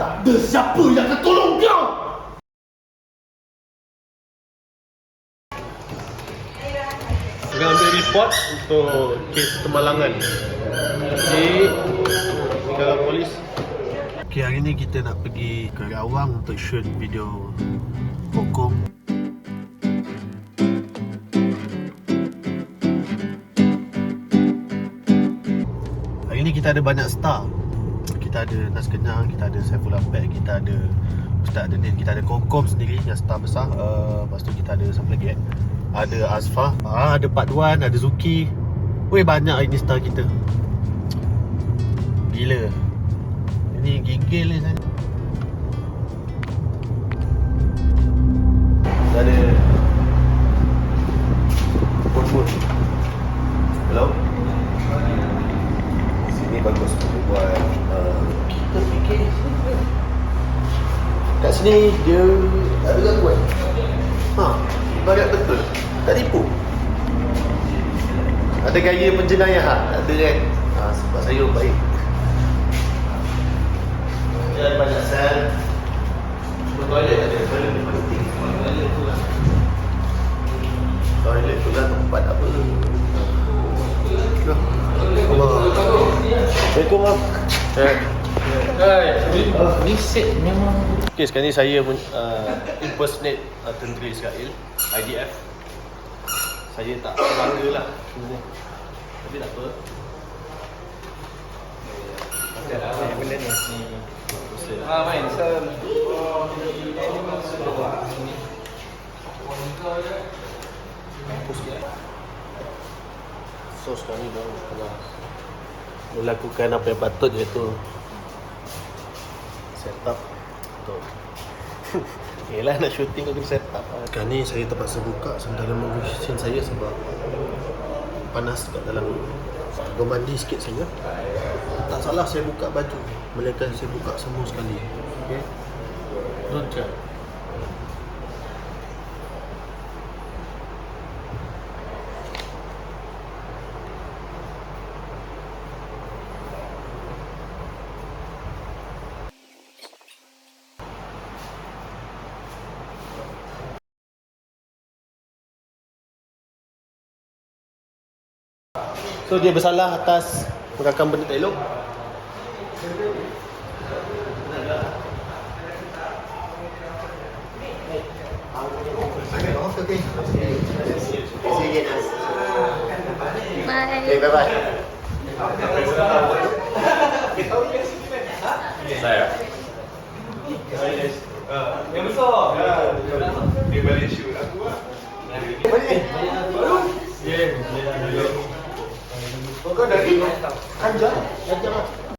Tak ada siapa yang akan tolong kau! Tengah ambil report untuk kes kemalangan di negara polis. Okay, hari ni kita nak pergi ke Rawang untuk shoot video hukum. Hari ni kita ada banyak star. Kita ada Nas Kenyang, kita ada Saiful Ampek, kita ada Ustaz Adenin, kita ada Kokom sendiri yang star besar. Uh, lepas tu kita ada siapa lagi eh? Ada Azfah, ah, ada Pak Duan, ada Zuki. Weh banyak hari ni star kita. Gila. Ini gigil ni. Ada Pun pun Hello Sini bagus untuk buat uh, Kita fikir Kat sini dia tak ada gangguan. Ha, ibarat betul. Tak tipu. Ada gaya penjenayah tak? Tak ada kan? Ha, Sebab saya baik. Dia ada banyak sel. Cuma toilet ada? Toilet ni penting. Toilet tu lah. Toilet tu lah tempat apa Assalamualaikum Assalamualaikum. Eh Memang Okay, sekarang ni saya uh, impersonate uh, tentera Israel, IDF. Saya tak bangga lah sebenarnya. Tapi tak apa. benda ni. Saya- Ah, main. So, So sekarang ni baru tengah melakukan apa yang patut iaitu set up untuk Yelah nak shooting kau kena set up Sekarang ni saya terpaksa buka sementara mesin saya sebab panas kat dalam. Agak mandi sikit saja. Tak salah saya buka baju Melainkan saya buka semua sekali. Okay Don't try So dia bersalah atas merakam benda tak elok Bye. Okay, bye-bye yang besar. Dia balik shoot aku lah. Kau dari Kanjar Kanjar